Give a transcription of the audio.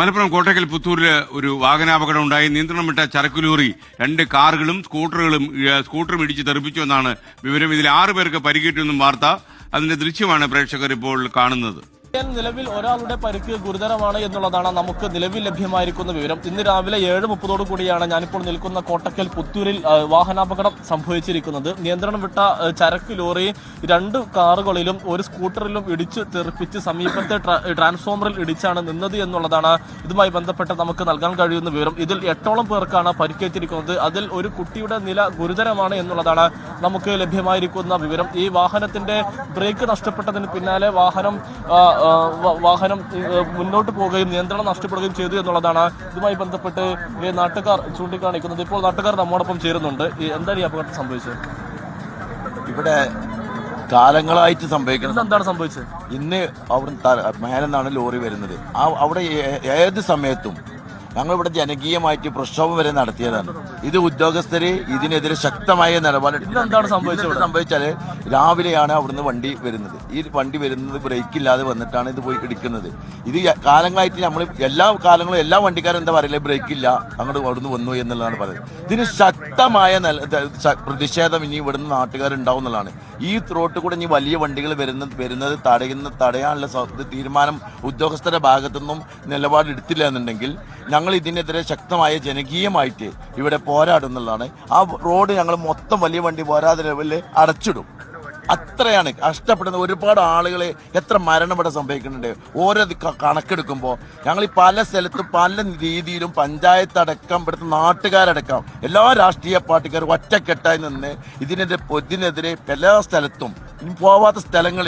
മലപ്പുറം കോട്ടക്കൽ പുത്തൂരിൽ ഒരു വാഹനാപകടം ഉണ്ടായി. നിയന്ത്രണം വിട്ട ചരക്ക് ലോറി രണ്ട് കാറുകളും സ്കൂട്ടറുകളും സ്കൂട്ടറും ഇടിച്ച് തെറിപ്പിച്ചു എന്നാണ് വിവരം. ഇതിൽ ആറു പേർക്ക് പരിക്കേറ്റെന്നും വാർത്ത. അതിന്റെ ദൃശ്യമാണ് പ്രേക്ഷകർ ഇപ്പോൾ കാണുന്നത്. നിലവിൽ ഒരാളുടെ പരിക്ക് ഗുരുതരമാണ് എന്നുള്ളതാണ് നമുക്ക് നിലവിൽ ലഭ്യമായിരിക്കുന്ന വിവരം. ഇന്ന് രാവിലെ ഏഴ് മുപ്പതോടു കൂടിയാണ് ഞാനിപ്പോൾ നിൽക്കുന്ന കോട്ടക്കൽ പുത്തൂരിൽ വാഹനാപകടം സംഭവിച്ചിരിക്കുന്നത്. നിയന്ത്രണം വിട്ട ചരക്ക് ലോറി രണ്ട് കാറുകളിലും ഒരു സ്കൂട്ടറിലും ഇടിച്ച് തെറിപ്പിച്ച് സമീപത്തെ ട്രാ- ട്രാൻസ്ഫോമറിൽ ഇടിച്ചാണ് നിന്നത് എന്നുള്ളതാണ് ഇതുമായി ബന്ധപ്പെട്ട് നമുക്ക് നൽകാൻ കഴിയുന്ന വിവരം. ഇതിൽ എട്ടോളം പേർക്കാണ് പരിക്കേറ്റിരിക്കുന്നത്. അതിൽ ഒരു കുട്ടിയുടെ നില ഗുരുതരമാണ് എന്നുള്ളതാണ് നമുക്ക് ലഭ്യമായിരിക്കുന്ന വിവരം. ഈ വാഹനത്തിന്റെ ബ്രേക്ക് നഷ്ടപ്പെട്ടതിന് പിന്നാലെ വാഹനം വാഹനം മുന്നോട്ട് പോവുകയും നിയന്ത്രണം നഷ്ടപ്പെടുകയും ചെയ്തു എന്നുള്ളതാണ് ഇതുമായി ബന്ധപ്പെട്ട് ഈ നാട്ടുകാർ ചൂണ്ടിക്കാണിക്കുന്നത്. ഇപ്പോൾ നാട്ടുകാർ നമ്മോടൊപ്പം ചേരുന്നുണ്ട്. എന്താണ് ഈ അപകടം സംഭവിച്ചത്? ഇവിടെ കാലങ്ങളായിട്ട് സംഭവിക്കുന്നത് എന്താണ് സംഭവിച്ചത്? ഇന്ന് അവിടെ മേലെന്നാണ് ലോറി വരുന്നത്. ആ അവിടെ ഏത് സമയത്തും ഞങ്ങൾ ഇവിടെ ജനകീയമായിട്ട് പ്രക്ഷോഭം വരെ നടത്തിയതാണ്. ഇത് ഉദ്യോഗസ്ഥര് ഇതിനെതിരെ ശക്തമായ നിലപാട് സംഭവിച്ചത്? സംഭവിച്ചാൽ രാവിലെയാണ് അവിടുന്ന് വണ്ടി വരുന്നത്. ഈ വണ്ടി വരുന്നത് ബ്രേക്ക് ഇല്ലാതെ വന്നിട്ടാണ് ഇത് പോയി ഇടിക്കുന്നത് ഇത് കാലങ്ങളായിട്ട് നമ്മൾ എല്ലാ കാലങ്ങളും എല്ലാ വണ്ടിക്കാരും എന്താ പറയില്ലേ ബ്രേക്ക് ഇല്ല. അങ്ങോട്ട് അവിടുന്ന് വന്നു എന്നുള്ളതാണ് പറയുന്നത്. ഇതിന് ശക്തമായ പ്രതിഷേധം ഇനി ഇവിടുന്ന് നാട്ടുകാരുണ്ടാവും എന്നുള്ളതാണ്. ഈ ത്രോട്ട് കൂടെ ഇനി വലിയ വണ്ടികൾ വരുന്ന വരുന്നത് തടയുന്ന തടയാനുള്ള തീരുമാനം ഉദ്യോഗസ്ഥരുടെ ഭാഗത്തുനിന്നും നിലപാടെടുത്തില്ല എന്നുണ്ടെങ്കിൽ ഞങ്ങൾ ഇതിനെതിരെ ശക്തമായ ജനകീയമായിട്ട് ഇവിടെ പോരാടും എന്നുള്ളതാണ്. ആ റോഡ് ഞങ്ങൾ മൊത്തം വലിയ വണ്ടി പോരാതെ ലെവലിൽ അടച്ചിടും. അത്രയാണ്. കഷ്ടപ്പെടുന്ന ഒരുപാട് ആളുകളെ എത്ര മരണം സംഭവിക്കുന്നുണ്ട്. ഓരോ കണക്കെടുക്കുമ്പോൾ ഞങ്ങൾ ഈ പല സ്ഥലത്തും പല രീതിയിലും പഞ്ചായത്ത് അടക്കം ഇവിടുത്തെ നാട്ടുകാരടക്കം എല്ലാ രാഷ്ട്രീയ പാർട്ടിക്കാരും ഒറ്റക്കെട്ടായി നിന്ന് ഇതിനെതിരെ ഇതിനെതിരെ എല്ലാ സ്ഥലത്തും പോവാത്ത സ്ഥലങ്ങൾ